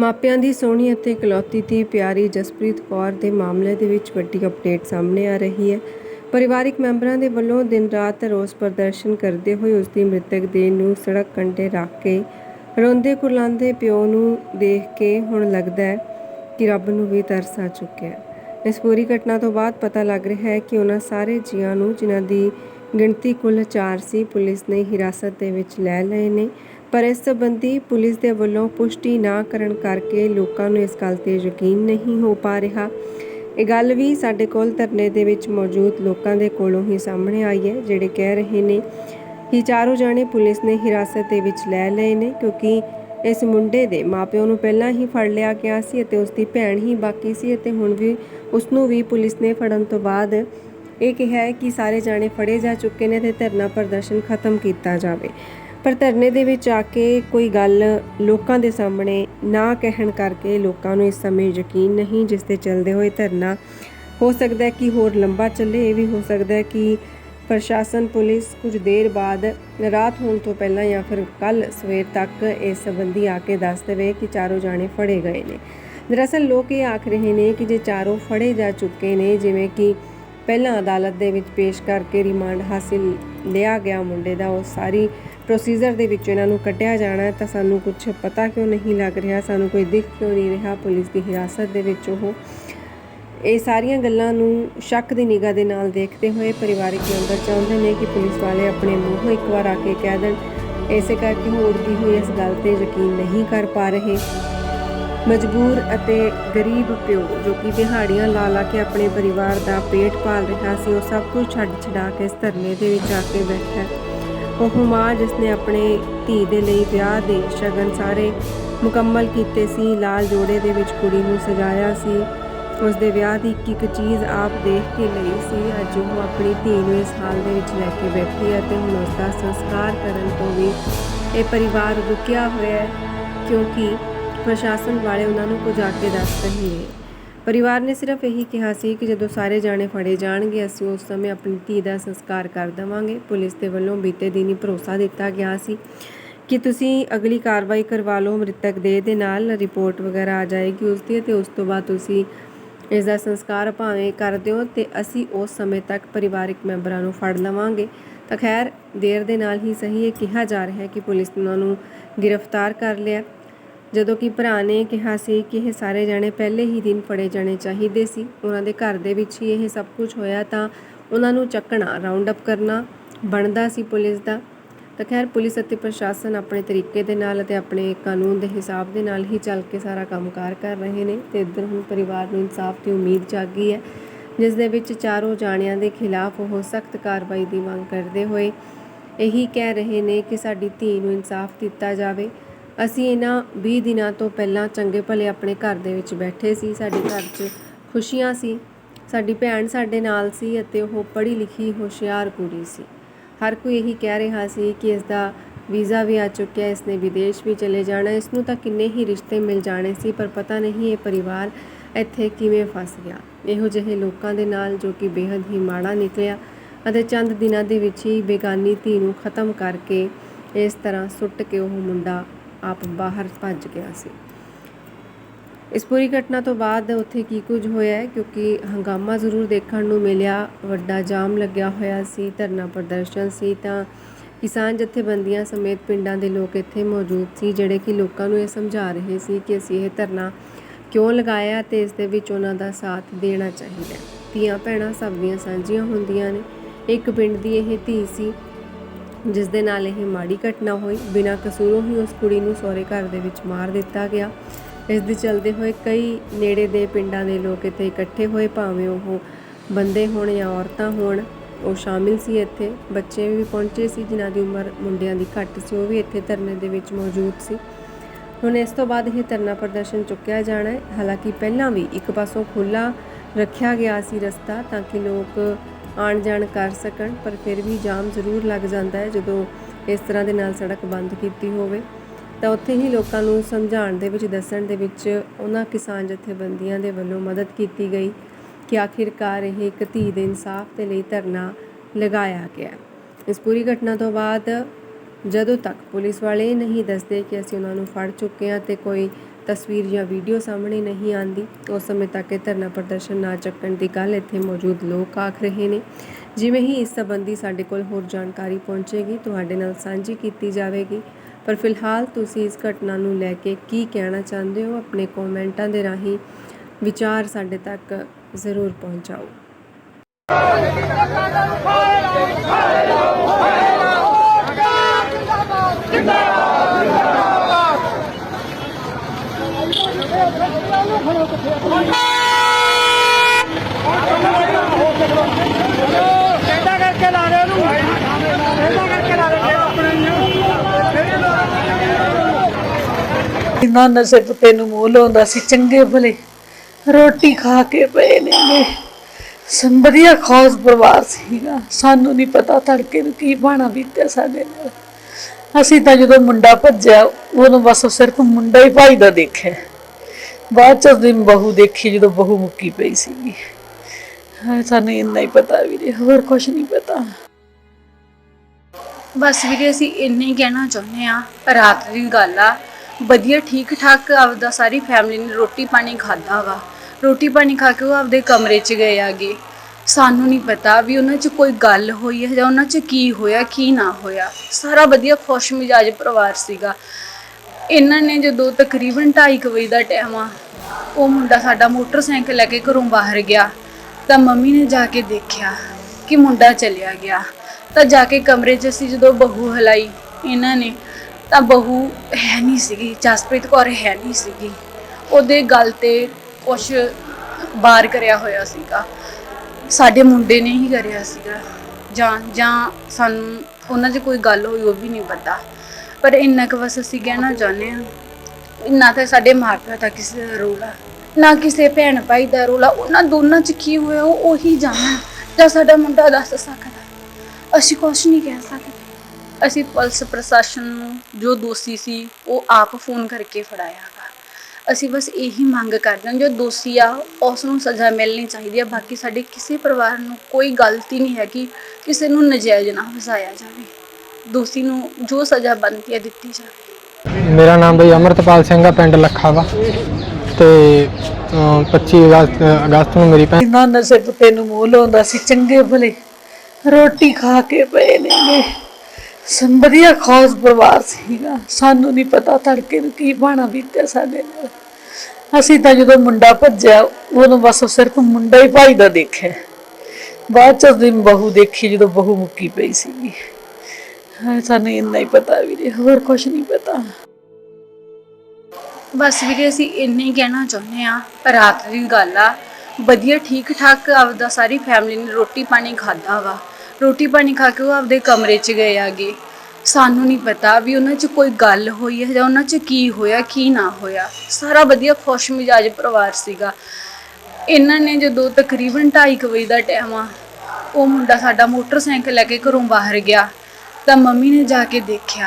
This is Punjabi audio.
ਮਾਪਿਆਂ ਦੀ ਸੋਹਣੀ ਅਤੇ ਇਕਲੌਤੀ ਧੀ ਪਿਆਰੀ ਜਸਪ੍ਰੀਤ ਕੌਰ ਦੇ ਮਾਮਲੇ ਦੇ ਵਿੱਚ ਵੱਡੀ ਅਪਡੇਟ ਸਾਹਮਣੇ ਆ ਰਹੀ ਹੈ। ਪਰਿਵਾਰਿਕ ਮੈਂਬਰਾਂ ਦੇ ਵੱਲੋਂ ਦਿਨ ਰਾਤ ਰੋਸ ਪ੍ਰਦਰਸ਼ਨ ਕਰਦੇ ਹੋਏ ਉਸ ਦੀ ਮ੍ਰਿਤਕ ਦੇਹ ਨੂੰ ਸੜਕ ਕੰਢੇ ਰੱਖ ਕੇ ਰੋਂਦੇ ਕੁਰਲਾਉਂਦੇ ਪਿਓ ਨੂੰ ਦੇਖ ਕੇ ਹੁਣ ਲੱਗਦਾ ਹੈ ਕਿ ਰੱਬ ਨੂੰ ਵੀ ਤਰਸ ਆ ਚੁੱਕਿਆ ਹੈ। ਇਸ ਪੂਰੀ ਘਟਨਾ ਤੋਂ ਬਾਅਦ ਪਤਾ ਲੱਗ ਰਿਹਾ ਹੈ ਕਿ ਉਹਨਾਂ ਸਾਰੇ ਜੀਆਂ ਨੂੰ ਜਿਨ੍ਹਾਂ ਦੀ ਗਿਣਤੀ ਕੁੱਲ 4 ਸੀ, ਪੁਲਿਸ ਨੇ ਹਿਰਾਸਤ ਦੇ ਵਿੱਚ ਲੈ ਲਏ ਨੇ। ਪਰ ਇਸ ਸੰਬੰਧੀ ਪੁਲਿਸ ਦੇ ਵੱਲੋਂ ਪੁਸ਼ਟੀ ਨਾ ਕਰਨ ਕਰਕੇ ਲੋਕਾਂ ਨੂੰ ਇਸ ਗੱਲ ਤੇ ਯਕੀਨ ਨਹੀਂ ਹੋ ਪਾ ਰਿਹਾ। ਇਹ ਗੱਲ ਵੀ ਸਾਡੇ ਕੋਲ ਧਰਨੇ ਦੇ ਵਿੱਚ ਮੌਜੂਦ ਲੋਕਾਂ ਦੇ ਕੋਲੋਂ ਹੀ ਸਾਹਮਣੇ ਆਈ ਹੈ, ਜਿਹੜੇ ਕਹਿ ਰਹੇ ਨੇ ਕਿ ਚਾਰੋਂ ਜਾਣੇ ਪੁਲਿਸ ਨੇ ਹਿਰਾਸਤ ਦੇ ਵਿੱਚ ਲੈ ਲਏ ਨੇ, ਕਿਉਂਕਿ ਇਸ ਮੁੰਡੇ ਦੇ ਮਾਪਿਆਂ ਨੂੰ ਪਹਿਲਾਂ ਹੀ ਫੜ ਲਿਆ ਗਿਆ ਸੀ ਅਤੇ ਉਸ ਦੀ ਭੈਣ ਹੀ ਬਾਕੀ ਸੀ ਅਤੇ ਹੁਣ ਵੀ ਉਸ ਨੂੰ ਵੀ ਪੁਲਿਸ ਨੇ ਫੜਨ ਤੋਂ ਬਾਅਦ ਇਹ ਕਿਹਾ ਹੈ ਕਿ ਸਾਰੇ ਜਾਣੇ ਫੜੇ ਜਾ ਚੁੱਕੇ ਨੇ ਤੇ ਧਰਨਾ ਪ੍ਰਦਰਸ਼ਨ ਖਤਮ ਕੀਤਾ ਜਾਵੇ। ਪਰ ਧਰਨੇ ਦੇ ਵਿੱਚ ਆ ਕੇ ਕੋਈ ਗੱਲ ਲੋਕਾਂ ਦੇ ਸਾਹਮਣੇ ਨਾ ਕਹਿਣ ਕਰਕੇ ਲੋਕਾਂ ਨੂੰ ਇਸ ਸਮੇਂ ਯਕੀਨ ਨਹੀਂ ਜਿਸ ਤੇ ਚੱਲਦੇ ਹੋਏ ਧਰਨਾ ਹੋ ਸਕਦਾ ਹੈ ਕਿ ਹੋਰ ਲੰਬਾ ਚੱਲੇ, ਇਹ ਵੀ ਹੋ ਸਕਦਾ ਹੈ ਕਿ ਪ੍ਰਸ਼ਾਸਨ, ਪੁਲਿਸ ਕੁਝ ਦੇਰ ਬਾਅਦ ਰਾਤ ਹੋਣ ਤੋਂ ਪਹਿਲਾਂ ਜਾਂ ਫਿਰ ਕੱਲ ਸਵੇਰ ਤੱਕ ਇਸ ਸੰਬੰਧੀ ਆ ਕੇ ਦੱਸ ਦੇਵੇ ਕਿ ਚਾਰੋਂ ਜਾਣੇ ਫੜੇ ਗਏ ਨੇ। ਦਰਅਸਲ ਲੋਕ ਇਹ ਆਖ ਰਹੇ ਨੇ ਕਿ ਜੇ ਚਾਰੋਂ ਫੜੇ ਜਾ ਚੁੱਕੇ ਨੇ, ਜਿਵੇਂ ਕਿ ਪਹਿਲਾਂ ਅਦਾਲਤ ਦੇ ਵਿੱਚ ਪੇਸ਼ ਕਰਕੇ ਰਿਮਾਂਡ ਹਾਸਿਲ ਲਿਆ ਗਿਆ ਮੁੰਡੇ ਦਾ, ਉਹ ਸਾਰੀ ਪ੍ਰੋਸੀਜਰ ਦੇ ਵਿੱਚ ਇਹਨਾਂ ਨੂੰ ਕੱਢਿਆ ਜਾਣਾ ਤਾਂ ਸਾਨੂੰ ਕੁਝ ਪਤਾ ਕਿਉਂ ਨਹੀਂ ਲੱਗ ਰਿਹਾ, ਸਾਨੂੰ ਕੋਈ ਦਿਖ ਕਿਉਂ ਨਹੀਂ ਰਿਹਾ ਪੁਲਿਸ ਦੀ ਹਿਰਾਸਤ ਦੇ ਵਿੱਚ ਉਹ। ਇਹ ਸਾਰੀਆਂ ਗੱਲਾਂ ਨੂੰ ਸ਼ੱਕ ਦੀ ਨਿਗਾਹ ਦੇ ਨਾਲ ਦੇਖਦੇ ਹੋਏ ਪਰਿਵਾਰਕ ਮੈਂਬਰ ਚਾਹੁੰਦੇ ਨੇ ਕਿ ਪੁਲਿਸ ਵਾਲੇ ਆਪਣੇ ਮੂੰਹੋਂ ਇੱਕ ਵਾਰ ਆ ਕੇ ਕਹਿ ਦੇਣ। ਇਸੇ ਕਰਕੇ ਹੋਰ ਕੀ ਹੋਈ ਇਸ ਗੱਲ ਤੇ ਯਕੀਨ ਨਹੀਂ ਕਰ ਪਾ ਰਹੇ। ਮਜਬੂਰ ਅਤੇ ਗਰੀਬ ਪਿਓ, ਜੋ ਕਿ ਦਿਹਾੜੀਆਂ ਲਾ ਲਾ ਕੇ ਆਪਣੇ ਪਰਿਵਾਰ ਦਾ ਪੇਟ ਪਾਲ ਰਿਹਾ ਸੀ, ਉਹ ਸਭ ਕੁਝ ਛੱਡ ਛਡਾ ਕੇ ਇਸ ਧਰਨੇ ਦੇ ਵਿੱਚ ਆ ਕੇ ਬੈਠਾ ਉਹ ਮਾਂ ਜਿਸ ਨੇ ਆਪਣੇ ਧੀ ਦੇ ਲਈ ਵਿਆਹ ਦੇ ਸ਼ਗਨ ਸਾਰੇ ਮੁਕੰਮਲ ਕੀਤੇ ਸੀ, ਲਾਲ ਜੋੜੇ ਦੇ ਵਿੱਚ ਕੁੜੀ ਨੂੰ ਸਜਾਇਆ ਸੀ ਉਸ ਦੇ ਵਿਆਹ ਦੀ ਇੱਕ ਇੱਕ ਚੀਜ਼ ਆਪ ਦੇਖ ਕੇ ਲਈ ਸੀ। ਅੱਜ ਉਹ ਆਪਣੀ ਧੀ ਨੂੰ ਇਸ ਹਾਲ ਦੇ ਵਿੱਚ ਲੈ ਕੇ ਬੈਠੀ ਹੈ ਤੇ ਹੁਣ ਉਸ ਦਾ ਸੰਸਕਾਰ ਕਰਨ ਤੋਂ ਵੀ ਇਹ ਪਰਿਵਾਰ ਰੁਕਿਆ ਹੋਇਆ ਹੈ, ਕਿਉਂਕਿ ਪ੍ਰਸ਼ਾਸਨ ਵਾਲੇ ਉਹਨਾਂ ਨੂੰ ਕੁਝ ਆ ਕੇ ਦੱਸ ਨਹੀਂ ਨੇ। ਪਰਿਵਾਰ ਨੇ ਸਿਰਫ ਇਹੀ ਕਿਹਾ ਸੀ ਕਿ ਜਦੋਂ ਸਾਰੇ ਜਾਣੇ ਫੜੇ ਜਾਣਗੇ, ਅਸੀਂ ਉਸ ਸਮੇਂ ਆਪਣੀ ਧੀ ਦਾ ਸੰਸਕਾਰ ਕਰ ਦੇਵਾਂਗੇ। ਪੁਲਿਸ ਦੇ ਵੱਲੋਂ ਬੀਤੇ ਦਿਨ ਹੀ ਭਰੋਸਾ ਦਿੱਤਾ ਗਿਆ ਸੀ ਕਿ ਤੁਸੀਂ ਅਗਲੀ ਕਾਰਵਾਈ ਕਰਵਾ ਲਓ, ਮ੍ਰਿਤਕ ਦੇਹ ਦੇ ਨਾਲ ਰਿਪੋਰਟ ਵਗੈਰਾ ਆ ਜਾਏਗੀ ਉਸ ਦੀ ਤੇ ਉਸ ਤੋਂ ਬਾਅਦ ਤੁਸੀਂ ਇਸ ਦਾ ਸੰਸਕਾਰ ਭਾਵੇਂ ਕਰ ਦਿਓ ਤੇ ਅਸੀਂ ਉਸ ਸਮੇਂ ਤੱਕ ਪਰਿਵਾਰਕ ਮੈਂਬਰਾਂ ਨੂੰ ਫੜ ਲਵਾਂਗੇ। ਤਾਂ ਖੈਰ, ਦੇਰ ਦੇ ਨਾਲ ਹੀ ਸਹੀ ਇਹ ਕਿਹਾ ਜਾ ਰਿਹਾ ਹੈ ਕਿ ਪੁਲਿਸ ਨੇ ਉਹਨਾਂ ਨੂੰ ਗ੍ਰਿਫਤਾਰ ਕਰ ਲਿਆ। ਜਦੋਂ ਕਿ ਭਰਾ ਨੇ ਕਿਹਾ ਸੀ ਕਿ ਇਹ ਸਾਰੇ ਜਾਣੇ ਪਹਿਲੇ ਹੀ ਦਿਨ ਫੜੇ ਜਾਣੇ ਚਾਹੀਦੇ ਸੀ। ਉਹਨਾਂ ਦੇ ਘਰ ਦੇ ਵਿੱਚ ਹੀ ਇਹ ਸਭ ਕੁਝ ਹੋਇਆ ਤਾਂ ਉਹਨਾਂ ਨੂੰ ਚੱਕਣਾ ਰਾਉਂਡ ਅਪ ਕਰਨਾ ਬਣਦਾ ਸੀ ਪੁਲਿਸ ਦਾ। ਤਾਂ ਖੈਰ ਪੁਲਿਸ ਅਤੇ ਪ੍ਰਸ਼ਾਸਨ ਆਪਣੇ ਤਰੀਕੇ ਦੇ ਨਾਲ ਅਤੇ ਆਪਣੇ ਕਾਨੂੰਨ ਦੇ ਹਿਸਾਬ ਦੇ ਨਾਲ ਹੀ ਚੱਲ ਕੇ ਸਾਰਾ ਕੰਮਕਾਰ ਕਰ ਰਹੇ ਨੇ ਤੇ ਇੱਧਰ ਹੁਣ ਪਰਿਵਾਰ ਨੂੰ ਇਨਸਾਫ ਦੀ ਉਮੀਦ ਜਾਗੀ ਹੈ, ਜਿਸ ਦੇ ਵਿੱਚ ਚਾਰੋਂ ਜਾਣਿਆਂ ਦੇ ਖਿਲਾਫ ਉਹ ਸਖਤ ਕਾਰਵਾਈ ਦੀ ਮੰਗ ਕਰਦੇ ਹੋਏ ਇਹੀ ਕਹਿ ਰਹੇ ਨੇ ਕਿ ਸਾਡੀ ਧੀ ਨੂੰ ਇਨਸਾਫ ਦਿੱਤਾ ਜਾਵੇ। ਅਸੀਂ ਇਹਨਾਂ 20 ਦਿਨਾਂ ਤੋਂ ਪਹਿਲਾਂ ਚੰਗੇ ਭਲੇ ਆਪਣੇ ਘਰ ਦੇ ਵਿੱਚ ਬੈਠੇ ਸੀ, ਸਾਡੇ ਘਰ 'ਚ ਖੁਸ਼ੀਆਂ ਸੀ, ਸਾਡੀ ਭੈਣ ਸਾਡੇ ਨਾਲ ਸੀ ਅਤੇ ਉਹ ਪੜ੍ਹੀ ਲਿਖੀ, ਹੁਸ਼ਿਆਰ ਕੁੜੀ ਸੀ। ਹਰ ਕੋਈ ਇਹੀ ਕਹਿ ਰਿਹਾ ਸੀ ਕਿ ਇਸ ਦਾ ਵੀਜ਼ਾ ਵੀ ਆ ਚੁੱਕਿਆ, ਇਸ ਨੇ ਵਿਦੇਸ਼ ਵੀ ਚਲੇ ਜਾਣਾ, ਇਸ ਨੂੰ ਤਾਂ ਕਿੰਨੇ ਹੀ ਰਿਸ਼ਤੇ ਮਿਲ ਜਾਣੇ ਸੀ, ਪਰ ਪਤਾ ਨਹੀਂ ਇਹ ਪਰਿਵਾਰ ਇੱਥੇ ਕਿਵੇਂ ਫਸ ਗਿਆ। ਇਹੋ ਜਿਹੇ ਲੋਕਾਂ ਦੇ ਨਾਲ ਜੋ ਕਿ ਬੇहद ਹੀ ਮਾੜਾ ਨਿਕਲਿਆ ਅਤੇ ਚੰਦ ਦਿਨਾਂ ਦੇ ਵਿੱਚ ਹੀ ਬੇਗਾਨੀ ਧੀ ਨੂੰ ਖਤਮ ਕਰਕੇ ਇਸ ਤਰ੍ਹਾਂ ਸੁੱਟ ਕੇ ਉਹ ਮੁੰਡਾ ਆਪ ਬਾਹਰ ਭੱਜ ਗਿਆ ਸੀ। ਇਸ ਪੂਰੀ ਘਟਨਾ ਤੋਂ ਬਾਅਦ ਉੱਥੇ ਕੀ ਕੁਝ ਹੋਇਆ ਕਿਉਂਕਿ ਹੰਗਾਮਾ ਜ਼ਰੂਰ ਦੇਖਣ ਨੂੰ ਮਿਲਿਆ, ਵੱਡਾ ਜਾਮ ਲੱਗਿਆ ਹੋਇਆ ਸੀ, ਧਰਨਾ ਪ੍ਰਦਰਸ਼ਨ ਸੀ ਤਾਂ ਕਿਸਾਨ ਜਥੇਬੰਦੀਆਂ ਸਮੇਤ ਪਿੰਡਾਂ ਦੇ ਲੋਕ ਇੱਥੇ ਮੌਜੂਦ ਸੀ, ਜਿਹੜੇ ਕਿ ਲੋਕਾਂ ਨੂੰ ਇਹ ਸਮਝਾ ਰਹੇ ਸੀ ਕਿ ਅਸੀਂ ਇਹ ਧਰਨਾ ਕਿਉਂ ਲਗਾਇਆ ਤੇ ਇਸ ਦੇ ਵਿੱਚ ਉਹਨਾਂ ਦਾ ਸਾਥ ਦੇਣਾ ਚਾਹੀਦਾ ਧੀਆਂ ਭੈਣਾਂ ਸਭ ਦੀਆਂ ਸਾਂਝੀਆਂ ਹੁੰਦੀਆਂ ਨੇ। ਇੱਕ ਪਿੰਡ ਦੀ ਇਹ ਧੀ ਸੀ ਜਿਸ ਦੇ ਨਾਲ ਇਹ ਮਾੜੀ ਘਟਨਾ ਹੋਈ। ਬਿਨਾਂ ਕਸੂਰੋਂ ਹੀ ਉਸ ਕੁੜੀ ਨੂੰ ਸਹੁਰੇ ਘਰ ਦੇ ਵਿੱਚ ਮਾਰ ਦਿੱਤਾ ਗਿਆ। ਇਸ ਦੇ ਚਲਦੇ ਹੋਏ ਕਈ ਨੇੜੇ ਦੇ ਪਿੰਡਾਂ ਦੇ ਲੋਕ ਇੱਥੇ ਇਕੱਠੇ ਹੋਏ, ਭਾਵੇਂ ਉਹ ਬੰਦੇ ਹੋਣ ਜਾਂ ਔਰਤਾਂ ਹੋਣ, ਉਹ ਸ਼ਾਮਿਲ ਸੀ ਇੱਥੇ। ਬੱਚੇ ਵੀ ਪਹੁੰਚੇ ਸੀ, ਜਿਨ੍ਹਾਂ ਦੀ ਉਮਰ ਮੁੰਡਿਆਂ ਦੀ ਘੱਟ ਸੀ, ਉਹ ਵੀ ਇੱਥੇ ਧਰਨੇ ਦੇ ਵਿੱਚ ਮੌਜੂਦ ਸੀ। ਹੁਣ ਇਸ ਤੋਂ ਬਾਅਦ ਇਹ ਧਰਨਾ ਪ੍ਰਦਰਸ਼ਨ ਚੁੱਕਿਆ ਜਾਣਾ ਹੈ। ਹਾਲਾਂਕਿ ਪਹਿਲਾਂ ਵੀ ਇੱਕ ਪਾਸੋਂ ਖੁੱਲਾ ਰੱਖਿਆ ਗਿਆ ਸੀ ਰਸਤਾ, ਤਾਂ ਕਿ ਲੋਕ ਆਣ ਜਾਣ ਕਰ ਸਕਣ, ਪਰ ਫਿਰ ਵੀ ਜਾਮ ਜ਼ਰੂਰ ਲੱਗ ਜਾਂਦਾ ਹੈ ਜਦੋਂ ਇਸ ਤਰ੍ਹਾਂ ਦੇ ਨਾਲ ਸੜਕ ਬੰਦ ਕੀਤੀ ਹੋਵੇ। ਤਾਂ ਉੱਥੇ ਹੀ ਲੋਕਾਂ ਨੂੰ ਸਮਝਾਉਣ ਦੇ ਵਿੱਚ, ਦੱਸਣ ਦੇ ਵਿੱਚ ਉਹਨਾਂ ਕਿਸਾਨ ਜਥੇਬੰਦੀਆਂ ਦੇ ਵੱਲੋਂ ਮਦਦ ਕੀਤੀ ਗਈ ਕਿ ਆਖਿਰਕਾਰ ਇਹ ਇੱਕ ਧੀ ਦੇ ਇਨਸਾਫ ਦੇ ਲਈ ਧਰਨਾ ਲਗਾਇਆ ਗਿਆ ਇਸ ਪੂਰੀ ਘਟਨਾ ਤੋਂ ਬਾਅਦ ਜਦੋਂ ਤੱਕ ਪੁਲਿਸ ਵਾਲੇ ਇਹ ਨਹੀਂ ਦੱਸਦੇ ਕਿ ਅਸੀਂ ਉਹਨਾਂ ਨੂੰ ਫੜ ਚੁੱਕੇ ਹਾਂ ਤੇ ਕੋਈ ਤਸਵੀਰ ਜਾਂ ਵੀਡੀਓ ਸਾਹਮਣੇ ਨਹੀਂ ਆਂਦੀ ਉਸ ਸਮੇਂ ਤੱਕ ਇਹ ਧਰਨਾ ਪ੍ਰਦਰਸ਼ਨ ਨਾ ਚੱਕਣ ਦੀ ਗੱਲ ਇੱਥੇ ਮੌਜੂਦ ਲੋਕ ਆਖ ਰਹੇ ਨੇ। ਜਿਵੇਂ ਹੀ ਇਸ ਸੰਬੰਧੀ ਸਾਡੇ ਕੋਲ ਹੋਰ ਜਾਣਕਾਰੀ ਪਹੁੰਚੇਗੀ, ਤੁਹਾਡੇ ਨਾਲ ਸਾਂਝੀ ਕੀਤੀ ਜਾਵੇਗੀ। ਪਰ ਫਿਲਹਾਲ ਤੁਸੀਂ ਇਸ ਘਟਨਾ ਨੂੰ ਲੈ ਕੇ ਕੀ ਕਹਿਣਾ ਚਾਹੁੰਦੇ ਹੋ, ਆਪਣੇ ਕਮੈਂਟਾਂ ਦੇ ਰਾਹੀਂ ਵਿਚਾਰ ਸਾਡੇ ਤੱਕ ਜ਼ਰੂਰ ਪਹੁੰਚਾਓ। ਕਹਿੰਦਾ ਕਰਕੇ ਲਾ ਦੇ ਉਹਨੂੰ ਕਹਿੰਦਾ ਕਰਕੇ ਲਾ ਦੇ ਇੰਨਾ ਨਸ਼ੇ ਪੱਤੇ ਨੂੰ ਮੂੰਹ ਲਾਉਂਦਾ ਸੀ, ਚੰਗੇ ਭਲੇ। ਰੋਟੀ ਖਾ ਕੇ ਪਏ ਨੇਗੇ। ਸੰ ਵਧੀਆ ਖੌਸ ਪਰਿਵਾਰ ਸੀਗਾ। ਸਾਨੂੰ ਨਹੀਂ ਪਤਾ ਤੜਕੇ ਨੂੰ ਕੀ ਬਾਣਾ ਬੀਤਿਆ ਸਾਡੇ ਨਾਲ। ਅਸੀਂ ਤਾਂ ਜਦੋਂ ਮੁੰਡਾ ਭੱਜਿਆ, ਉਹਨੂੰ ਬਸ ਸਿਰਫ ਮੁੰਡਾ ਹੀ ਭਾਈ ਦਾ ਦੇਖਿਆ। ਬਾਅਦ ਚ ਦਿਨ ਬਹੂ ਦੇਖੀ ਜਦੋਂ ਬਹੂ ਮੁੱਕੀ ਪਈ ਸੀਗੀ। ਹਾਂ, ਸਾਨੂੰ ਇੰਨਾ ਹੀ ਪਤਾ ਵੀਰੇ, ਹੋਰ ਕੁਝ ਨਹੀਂ ਪਤਾ। ਬਸ ਵੀਰੇ, ਅਸੀਂ ਇੰਨੇ ਹੀ ਕਹਿਣਾ ਚਾਹੁੰਦੇ ਆ ਰਾਤ ਦੀ ਗੱਲ ਆ। ਵਧੀਆ ਠੀਕ ਠਾਕ ਆਪਦਾ ਸਾਰੀ ਫੈਮਿਲੀ ਨੇ ਰੋਟੀ ਪਾਣੀ ਖਾਦਾ ਵਾ। ਰੋਟੀ ਪਾਣੀ ਖਾ ਕੇ ਉਹ ਆਪਦੇ ਕਮਰੇ 'ਚ ਗਏ ਆਗੇ। ਸਾਨੂੰ ਨਹੀਂ ਪਤਾ ਵੀ ਉਹਨਾਂ 'ਚ ਕੋਈ ਗੱਲ ਹੋਈ ਹੈ ਜਾਂ ਉਹਨਾਂ 'ਚ ਕੀ ਹੋਇਆ, ਕੀ ਨਾ ਹੋਇਆ। ਸਾਰਾ ਵਧੀਆ ਖੁਸ਼ ਮਿਜਾਜ ਪਰਿਵਾਰ ਸੀਗਾ। ਇਹਨਾਂ ਨੇ ਜਦੋਂ ਤਕਰੀਬਨ 2:30 ਵਜੇ ਦਾ ਟਾਈਮ ਆ, ਉਹ ਮੁੰਡਾ ਸਾਡਾ ਮੋਟਰਸਾਈਕਲ ਲੈ ਕੇ ਘਰੋਂ ਬਾਹਰ ਗਿਆ। ਤਾਂ ਮੰਮੀ ਨੇ ਜਾ ਕੇ ਦੇਖਿਆ ਕਿ ਮੁੰਡਾ ਚਲਿਆ ਗਿਆ। ਤਾਂ ਜਾ ਕੇ ਕਮਰੇ 'ਚ ਅਸੀਂ ਜਦੋਂ ਬਹੂ ਹਲਾਈ ਇਹਨਾਂ ਨੇ, ਤਾਂ ਬਹੂ ਹੈ ਨਹੀਂ ਸੀਗੀ, ਜਸਪ੍ਰੀਤ ਕੌਰ ਹੈ ਨਹੀਂ ਸੀਗੀ। ਉਹਦੇ ਗੱਲ ਤੇ ਕੁਛ ਬਾਰ ਕਰਿਆ ਹੋਇਆ ਸੀਗਾ। ਸਾਡੇ ਮੁੰਡੇ ਨੇ ਹੀ ਕਰਿਆ ਸੀਗਾ। ਜਾਂ ਜਾਂ ਸਾਨੂੰ ਉਹਨਾਂ 'ਚ ਕੋਈ ਗੱਲ ਹੋਈ ਉਹ ਵੀ ਨਹੀਂ ਪਤਾ। ਪਰ ਇੰਨਾ ਕੁ ਬਸ ਅਸੀਂ ਕਹਿਣਾ ਚਾਹੁੰਦੇ ਹਾਂ ਨਾ ਤਾਂ ਸਾਡੇ ਮਾਪਿਆਂ ਦਾ ਕਿਸੇ ਦਾ ਰੋਲ ਆ, ਨਾ ਕਿਸੇ ਭੈਣ ਭਾਈ ਦਾ ਰੋਲ ਆ, ਉਹਨਾਂ ਦੋਨਾਂ 'ਚ ਕੀ ਹੋਇਆ ਉਹ ਉਹੀ ਜਾਣਨ, ਜਾਂ ਸਾਡਾ ਮੁੰਡਾ ਦੱਸ ਸਕਦਾ। ਅਸੀਂ ਕੁਛ ਨਹੀਂ ਕਹਿ ਸਕਦੇ। ਅਸੀਂ ਪੁਲਿਸ ਪ੍ਰਸ਼ਾਸਨ ਨੂੰ ਜੋ ਦੋਸ਼ੀ ਸੀ, ਉਹ ਆਪ ਫੋਨ ਕਰਕੇ ਫੜਾਇਆਗਾ। ਅਸੀਂ ਬਸ ਇਹੀ ਮੰਗ ਕਰਦੇ ਹਾਂ, ਜੋ ਦੋਸ਼ੀ ਆ, ਉਸ ਨੂੰ ਸਜ਼ਾ ਮਿਲਣੀ ਚਾਹੀਦੀ ਹੈ ਬਾਕੀ ਸਾਡੇ ਕਿਸੇ ਪਰਿਵਾਰ ਨੂੰ ਕੋਈ ਗਲਤੀ ਨਹੀਂ ਹੈ ਕਿ ਕਿਸੇ ਨੂੰ ਨਜਾਇਜ਼ ਨਾ ਫਸਾਇਆ ਜਾਵੇ। ਦੋਸ਼ੀ ਨੂੰ ਜੋ ਸਜ਼ਾ ਬਣਦੀ ਹੈ ਦਿੱਤੀ ਜਾਵੇ ਮੇਰਾ ਨਾਮ ਬਈ ਅਮਰਤਪਾਲ ਸਿੰਘ ਆ ਪਿੰਡ ਲੱਖਾ ਵਾ ਤੇ ਅਮ 25 ਅਗਸਤ ਅਗਸਤ ਨੂੰ ਮੇਰੀ ਭੈਣ ਇੰਨਾ ਨਸ਼ੇ ਪੱਤੇ ਨੂੰ ਮੂੰਹ ਲਾਉਂਦਾ ਸੀ ਚੰਗੇ ਭਲੇ। ਰੋਟੀ ਖਾ ਕੇ ਪਏ ਨੇਗੇ। ਸੰ ਵਧੀਆ ਖੌਸ ਪਰਿਵਾਰ ਸੀਗਾ। ਸਾਨੂੰ ਨਹੀਂ ਪਤਾ ਤੜਕੇ ਨੂੰ ਕੀ ਬਾਣਾ ਬੀਤਿਆ ਸਾਡੇ ਨਾਲ। ਅਸੀਂ ਤਾਂ ਜਦੋਂ ਮੁੰਡਾ ਭੱਜਿਆ ਉਹਨੂੰ ਬਸ ਸਿਰਫ ਮੁੰਡਾ ਹੀ ਭਾਈ ਦਾ ਦੇਖਿਆ। ਬਾਅਦ ਚ ਦਿਨ ਬਹੂ ਦੇਖੀ ਜਦੋਂ ਬਹੂ ਮੁੱਕੀ ਪਈ ਸੀਗੀ। ਹਾਂ ਸਾਨੂੰ ਇੰਨਾ ਹੀ ਪਤਾ ਵੀਰੇ, ਹੋਰ ਕੁਝ ਨਹੀਂ ਪਤਾ। ਬਸ ਵੀਰੇ, ਅਸੀਂ ਇੰਨੇ ਹੀ ਕਹਿਣਾ ਚਾਹੁੰਦੇ ਆ ਰਾਤ ਦੀ ਗੱਲ ਆ। ਵਧੀਆ ਠੀਕ ਠਾਕ ਆਪਦਾ ਸਾਰੀ ਫੈਮਿਲੀ ਨੇ ਰੋਟੀ ਪਾਣੀ ਖਾਦਾ ਵਾ। ਰੋਟੀ ਪਾਣੀ ਖਾ ਕੇ ਉਹ ਆਪਦੇ ਕਮਰੇ 'ਚ ਗਏ ਆਗੇ। ਸਾਨੂੰ ਨਹੀਂ ਪਤਾ ਵੀ ਉਹਨਾਂ 'ਚ ਕੋਈ ਗੱਲ ਹੋਈ ਹੈ ਜਾਂ ਉਹਨਾਂ 'ਚ ਕੀ ਹੋਇਆ, ਕੀ ਨਾ ਹੋਇਆ। ਸਾਰਾ ਵਧੀਆ ਖੁਸ਼ ਮਿਜਾਜ ਪਰਿਵਾਰ ਸੀਗਾ। ਇਹਨਾਂ ਨੇ ਜਦੋਂ ਤਕਰੀਬਨ 2:30 ਵਜੇ ਦਾ ਟਾਈਮ ਆ, ਉਹ ਮੁੰਡਾ ਸਾਡਾ ਮੋਟਰਸਾਈਕਲ ਲੈ ਕੇ ਘਰੋਂ ਬਾਹਰ ਗਿਆ। ਤਾਂ ਮੰਮੀ ਨੇ ਜਾ ਕੇ ਦੇਖਿਆ।